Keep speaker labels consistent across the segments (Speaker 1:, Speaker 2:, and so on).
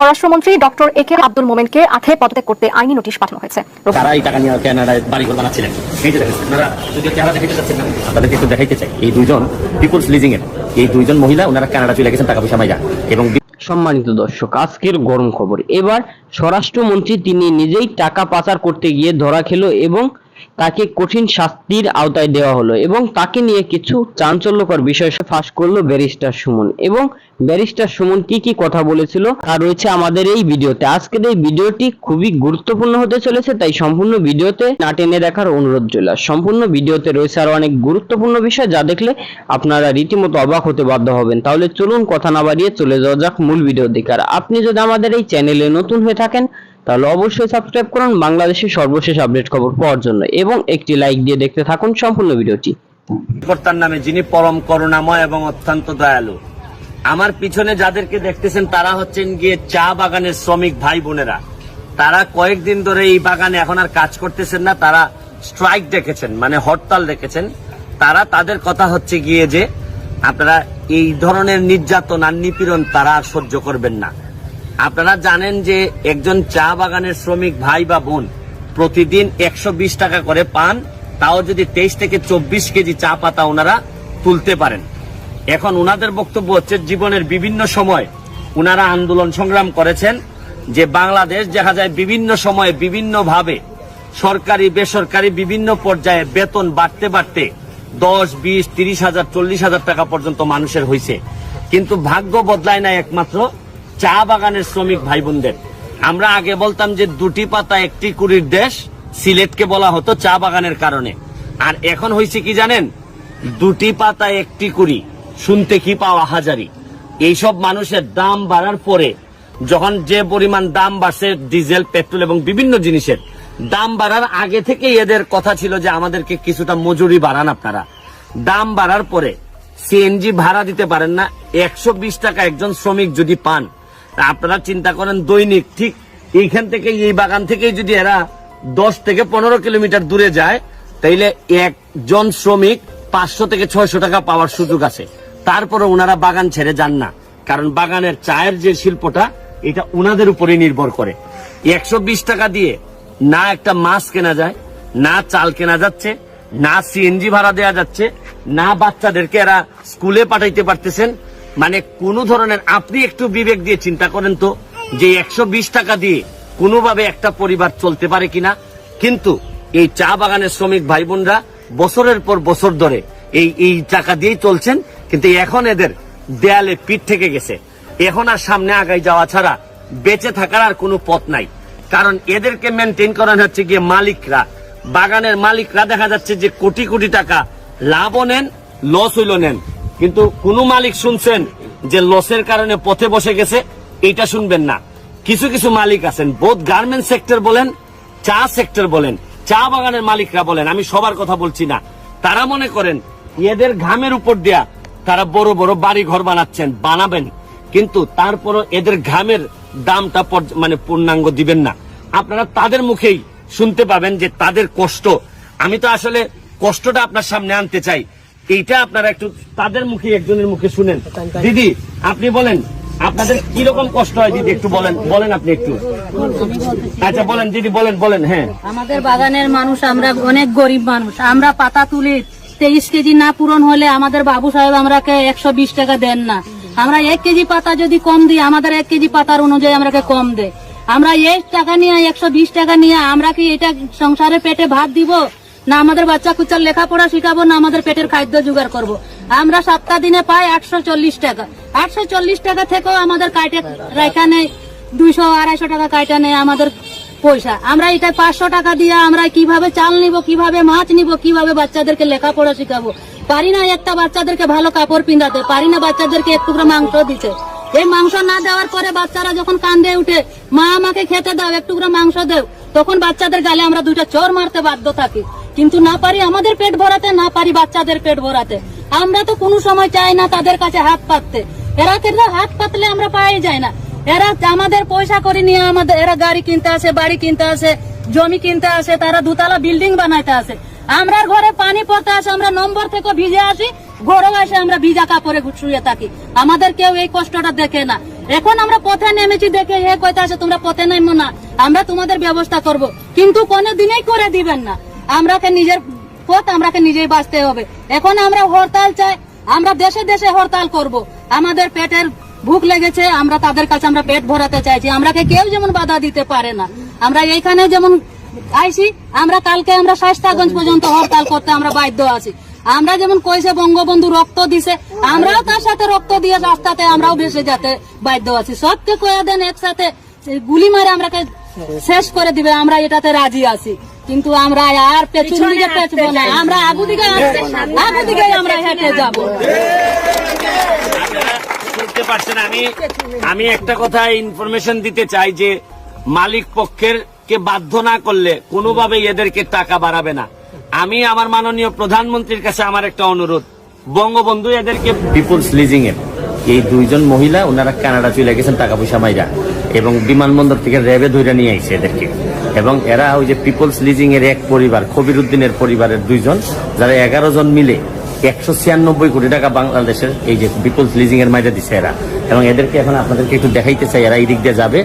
Speaker 1: পররাষ্ট্রমন্ত্রী doctor A কে আব্দুল মোমেনকে আথে পদত্যাগ করতে আইনি নোটিশ পাঠানো হয়েছে।
Speaker 2: তারা এই টাকা নিয়ে কানাডায় বাড়ি ঘর বানাচ্ছিলেন। এই যে আপনারা যদি চেহারা দেখাইতে চাচ্ছেন না আপনাদেরকে একটু দেখাইতে চাই। এই দুইজন পিপুলস লিজিং এর। এই দুইজন মহিলা ওনারা কানাডা চলে গেছেন টাকা পয়সা মাইরা। এবং
Speaker 3: সম্মানিত দর্শক আজকের গরম খবর। এবার স্বরাষ্ট্রমন্ত্রী তিনি নিজেই টাকা পাচার করতে গিয়ে ধরা খেলো এবং তাকে কঠিন শাস্তির আওতায় দেওয়া হলো এবং তাকে নিয়ে কিছু চাঞ্চল্যকর বিষয় ফাঁস করল ব্যারিস্টার সুমন। এবং ব্যারিস্টার সুমন কি কি কথা বলেছিল তা রয়েছে আমাদের এই ভিডিওতে। আজকের এই ভিডিওটি খুবই গুরুত্বপূর্ণ হতে চলেছে, তাই সম্পূর্ণ ভিডিওতে না টেনে দেখার অনুরোধ রইল। সম্পূর্ণ ভিডিওতে রয়েছে আরও অনেক গুরুত্বপূর্ণ বিষয় যা দেখলে আপনারা রীতিমতো অবাক হতে বাধ্য হবেন। তাহলে চলুন কথা না বাড়িয়ে চলে যাওয়া যাক মূল ভিডিও দিকে। আর আপনি যদি আমাদের এই চ্যানেলে নতুন হয়ে থাকেন তাহলে অবশ্যই সাবস্ক্রাইব করুন বাংলাদেশের সর্বশেষ আপডেট খবর পাওয়ার জন্য এবং একটি লাইক দিয়ে দেখতে থাকুন সম্পূর্ণ ভিডিওটি।
Speaker 2: কর্তার নামে যিনি পরম করুণাময় এবং অত্যন্ত দয়ালু। আমার পিছনে যাদেরকে দেখতেছেন তারা হচ্ছেন গিয়ে চা বাগানের শ্রমিক ভাই বোনেরা। তারা কয়েকদিন ধরে এই বাগানে এখন আর কাজ করতেছেন না, তারা স্ট্রাইক দেখেছেন মানে হরতাল দেখেছেন। তারা তাদের কথা হচ্ছে গিয়ে যে, আপনারা এই ধরনের নির্যাতন আর নিপীড়ন তারা সহ্য করবেন না। আপনারা জানেন যে একজন চা বাগানের শ্রমিক ভাই বা বোন প্রতিদিন একশো বিশ টাকা করে পান, তাও যদি তেইশ থেকে চব্বিশ কেজি চা পাতা ওনারা তুলতে পারেন। এখন ওনাদের বক্তব্য হচ্ছে, জীবনের বিভিন্ন সময় ওনারা আন্দোলন সংগ্রাম করেছেন, যে বাংলাদেশ দেখা যায় বিভিন্ন সময়ে বিভিন্ন ভাবে সরকারি, বেসরকারি বিভিন্ন পর্যায়ে বেতন বাড়তে বাড়তে দশ, বিশ, তিরিশ হাজার, চল্লিশ হাজার টাকা পর্যন্ত মানুষের হয়েছে কিন্তু ভাগ্য বদলায় না একমাত্র চা বাগানের শ্রমিক ভাই বোনদের আমরা আগে বলতাম যে দুটি পাতা একটি কুড়ির দেশ, সিলেটকে বলা হতো চা বাগানের কারণে। আর এখন হয়েছে কি জানেন? দুটি পাতা একটি কুড়ি। শুনতে কি পাওয়া হাজারি। এইসব মানুষের দাম বাড়ার পরে যখন যে পরিমাণ দাম বাড়ছে, ডিজেল, পেট্রোল এবং বিভিন্ন জিনিসের, দাম বাড়ার আগে থেকেই এদের কথা ছিল যে আমাদেরকে কিছুটা মজুরি বাড়ান আপনারা। দাম বাড়ার পরে সিএনজি ভাড়া দিতে পারেন না। একশো বিশ টাকা একজন শ্রমিক যদি পান আপনারা চিন্তা করেন দৈনিক, ঠিক এইখান থেকে এই বাগান থেকে যদি এরা দশ থেকে পনেরো কিলোমিটার দূরে যায়, তাইলে একজন শ্রমিক পাঁচশো থেকে ছয়শো টাকা পাওয়ার সুযোগ আছে। তারপরে ওনারা বাগান ছেড়ে যান না। কারণ বাগানের চায়ের যে শিল্পটা, এটা ওনাদের উপরে নির্ভর করে। একশো বিশ টাকা দিয়ে না একটা মাছ কেনা যায়, না চাল কেনা যাচ্ছে, না সিএনজি ভাড়া দেওয়া যাচ্ছে, না বাচ্চাদেরকে এরা স্কুলে পাঠাইতে পারতেছেন মানে কোন ধরনের, আপনি একটু বিবেক দিয়ে চিন্তা করেন তো, যে একশো বিশ টাকা দিয়ে কোনোভাবে একটা পরিবার চলতে পারে কিনা। কিন্তু এই চা বাগানের শ্রমিক ভাই বোনরা বছরের পর বছর ধরে এই এই টাকা দিয়েই চলছেন, কিন্তু এখন এদের দেয়ালে পিঠ থেকে গেছে। এখন আর সামনে আগাই যাওয়া ছাড়া বেঁচে থাকার আর কোনো পথ নাই। কারণ এদেরকে মেনটেন করানো হচ্ছে গিয়ে মালিকরা। বাগানের মালিকরা দেখা যাচ্ছে যে কোটি কোটি টাকা লাভও নেন লস হইল নেন। কিন্তু কোন মালিক শুনছেন যে লসের কারণে পথে বসে গেছে এটা শুনবেন না। কিছু কিছু মালিক আছেন, বোধ গার্মেন্ট সেক্টর বলেন, চা সেক্টর বলেন, চা বাগানের মালিকরা বলেন, আমি সবার কথা বলছি না। তারা মনে করেন, এদের ঘামের উপর দেয়া তারা বড় বড় বাড়ি ঘর বানাচ্ছেন, বানাবেন। কিন্তু তারপরও এদের ঘামের দামটা মানে পূর্ণাঙ্গ দিবেন না। আপনারা তাদের মুখেই শুনতে পাবেন যে তাদের কষ্ট। আমি তো আসলে কষ্টটা আপনার সামনে আনতে চাই। এইটা আপনারা একটু তাদের মুখে একজনের মুখে শুনেন। দিদি আপনি বলেন আপনাদের কি রকম কষ্ট হয় দিদি? একটু বলেন বলেন আপনি একটু। আচ্ছা বলেন দিদি বলেন বলেন হ্যাঁ।
Speaker 4: আমাদের বাগানের মানুষ আমরা অনেক গরিব মানুষ। আমরা পাতা তুলি তেইশ কেজি না পূরণ হলে আমাদের বাবু সাহেব আমরাকে একশো বিশ টাকা দেন না। আমরা এক কেজি পাতা যদি কম দিই আমাদের এক কেজি পাতার অনুযায়ী আমরাকে কম দেয়। আমরা এই টাকা নিয়ে একশো বিশ টাকা নিয়ে আমরা কি এটা সংসারে পেটে ভাত দিব? না আমাদের বাচ্চা কুচ্চার লেখাপড়া শিখাবো, না আমাদের পেটের খাদ্য জোগাড় করব। আমরা সপ্তাহ দিনে পাই আটশো চল্লিশ টাকা। আটশো চল্লিশ টাকা থেকেও আমাদের কাটে রেখা নেই, দুইশো আড়াইশো টাকা কাটা নেই আমাদের পয়সা। আমরা এটা পাঁচশো টাকা দিয়ে আমরা কীভাবে চাল নিব, কীভাবে মাছ নিব, কীভাবে বাচ্চাদেরকে লেখাপড়া শিখাবো? পারি না একটা বাচ্চাদেরকে ভালো কাপড় পিন্ধাতে, পারি না বাচ্চাদেরকে একটু করে মাংস দিতে। এই মাংস না দেওয়ার পরে বাচ্চারা যখন কান্দে উঠে, মা, আমাকে খেতে দাও একটু করে মাংস দেও, তখন বাচ্চাদের গালে আমরা দুইটা চোর মারতে বাধ্য থাকি। কিন্তু না পারি আমাদের পেট ভরাতে, না পারি বাচ্চাদের পেট ভরাতে। আমরা তো কোনো সময় চাই না তাদের কাছে হাত পাততে। এরা কিন্তু হাত পাতলে আমরা পাই যাই না। এরা আমাদের পয়সা করে নিয়ে আমাদের, এরা গাড়ি কিনতে আসে, বাড়ি কিনতে আসে, জমি কিনতে আসে, তারা দুতলা বিল্ডিং বানাইতে আসে। আমরা ঘরে পানি পড়তে আসে, আমরা নম্বর থেকে ভিজে আসি, ঘরেও এসে আমরা ভিজা কাপড়ে শুয়ে থাকি। আমাদের কেউ এই কষ্টটা দেখে না। এখন আমরা পথে নেমেছি দেখে এ কইতে আছে তোমরা পথে নেমো না, আমরা তোমাদের ব্যবস্থা করব। কিন্তু কোনো দিনেই করে দিবেন না। আমরাকে নিজের পথ আমরাকে নিজেই বাঁচতে হবে। এখন আমরা হরতাল চাই, আমরা দেশে দেশে হরতাল করব। আমাদের পেটের ভুক লেগেছে, আমরা তাদের কাছে আমরা পেট ভরাতে চাইছি। আমরাকে কেউ যেমন বাধা দিতে পারে না। আমরা এইখানে যেমন আইছি, আমরা কালকে আমরা শাস্তাগঞ্জ পর্যন্ত হরতাল করতে আমরা বাধ্য আছি। আমরা যেমন কইছে বঙ্গবন্ধু রক্ত দিছে, আমরাও তার সাথে রক্ত দিয়ে রাস্তাতে আমরাও ভেসে যেতে বাধ্য আছি। সবকে কয়ে দেন একসাথে গুলি মারে আমরাকে শেষ করে দিবে, আমরা এটাতে রাজি আছি। কিন্তু আমরা আর পেছন দিকে পেছবো না। আমরা আগু দিকে আগু দিকে আমরা হেঁটে যাব।
Speaker 2: শুনতে পারছেন আমি আমি একটা কথা ইনফরমেশন দিতে চাই যে মালিক পক্ষের কে বাধ্য না করলে কোনোভাবে এদেরকে টাকা বাড়াবে না। আমি আমার মাননীয় প্রধানমন্ত্রীর কাছে আমার একটা অনুরোধ। বঙ্গবন্ধু এদেরকে পিপুলস লিজিং এর এই দুইজন মহিলা ওনারা কানাডা চলে গেছেন টাকা পয়সা মাইরা। এবং বিমানবন্দর থেকে র্যাবে ধরে নিয়ে আইছে এদেরকে। এবং এরা ওই যে পিপলস লিজিং এর এক পরিবার কবির উদ্দিনের পরিবারের দুইজন, যারা এগারো জন মিলে একশো ছিয়ানব্বই কোটি টাকা বাংলাদেশের এই যে পিপলস লিজিং এর মাইরে দিছে এরা। এবং এদেরকে এখন আপনাদেরকে একটু দেখাইতে চাই এরা এই দিক দিয়ে যাবে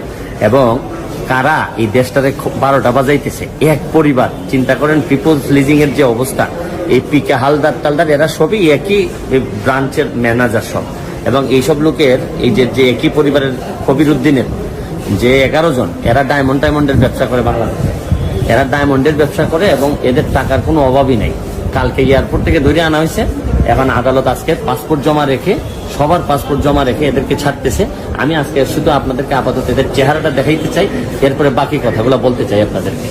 Speaker 2: এবং কারা এই দেশটারে বারোটা বাজাইতেছে। এক পরিবার, চিন্তা করেন পিপলস লিজিং এর যে অবস্থা, এই পিকে হালদার টালদার, এরা সবই একই ব্রাঞ্চের ম্যানেজার সব। এবং এইসব লোকের এই যে একই পরিবারের কবির উদ্দিনের যে এগারো জন, এরা ডায়মন্ড ডায়মন্ডের ব্যবসা করে বাংলাদেশে। এরা ডায়মন্ডের ব্যবসা করে এবং এদের টাকার কোনো অভাবই নাই। কালকে এয়ারপোর্ট থেকে ধরে আনা হয়েছে। এখন আদালত আজকে পাসপোর্ট জমা রেখে, সবার পাসপোর্ট জমা রেখে এদেরকে ছাড়তেছে। আমি আজকে শুধু আপনাদেরকে আপাতত এদের চেহারাটা দেখাইতে চাই, এরপরে বাকি কথাগুলো বলতে চাই আপনাদেরকে।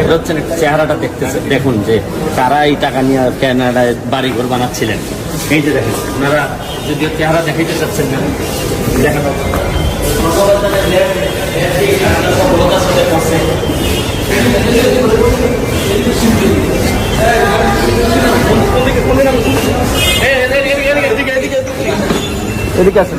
Speaker 2: এটা হচ্ছে চেহারাটা দেখতেছে। দেখুন যে কারা এই টাকা নিয়ে কানাডায় বাড়ি ঘর বানাচ্ছিলেন। এই যে দেখেন যদিও চেহারা দেখাইতে চাচ্ছেন
Speaker 5: এদিকে আসেন।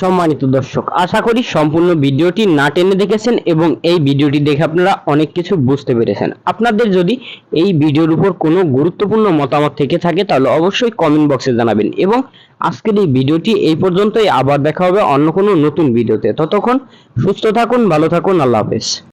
Speaker 3: সম্মানিত দর্শক, আশা করি সম্পূর্ণ ভিডিওটি না টেনে দেখেছেন এবং এই ভিডিওটি দেখে আপনারা অনেক কিছু বুঝতে পেরেছেন। আপনাদের যদি এই ভিডিওর উপর কোনো গুরুত্বপূর্ণ মতামত থেকে থাকে, তাহলে অবশ্যই কমেন্ট বক্সে জানাবেন এবং আজকের এই ভিডিওটি এই পর্যন্তই। আবার দেখা হবে অন্য কোনো নতুন ভিডিওতে। ততক্ষণ সুস্থ থাকুন, ভালো থাকুন, আল্লাহ হাফেজ।